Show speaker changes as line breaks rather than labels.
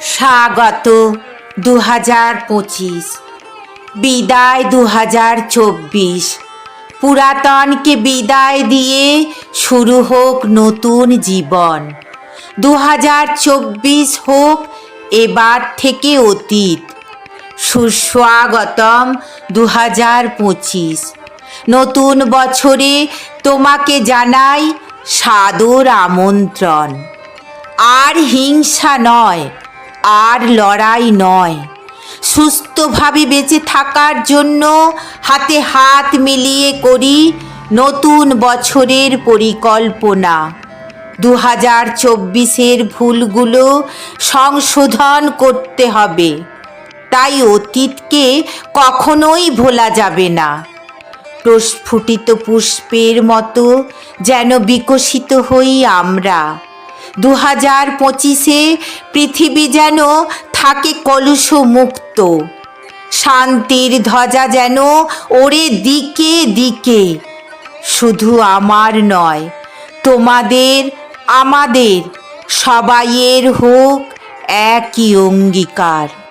স্বাগত দু হাজার পঁচিশ। বিদায় দু হাজার চব্বিশ। পুরাতনকে বিদায় দিয়ে শুরু হোক নতুন জীবন। দু হাজার চব্বিশ হোক এবার থেকে অতীত। সুস্বাগতম দু হাজার পঁচিশ। নতুন বছরে তোমাকে জানাই সাদর আমন্ত্রণ। আর হিংসা নয়, আর লড়াই নয়। সুস্থভাবে বেঁচে থাকার জন্য হাতে হাত মিলিয়ে করি নতুন বছরের পরিকল্পনা। দু হাজার চব্বিশের ভুলগুলো সংশোধন করতে হবে। তাই অতীতকে কখনোই ভোলা যাবে না। প্রস্ফুটিত পুষ্পের মতো যেন বিকশিত হই আমরা। দু হাজার পঁচিশে পৃথিবী যেন থাকে কলুষ মুক্ত শান্তির ধ্বজা যেন ওরে দিকে দিকে। শুধু আমার নয়, তোমাদের, আমাদের, সবাইয়ের হোক একই অঙ্গীকার।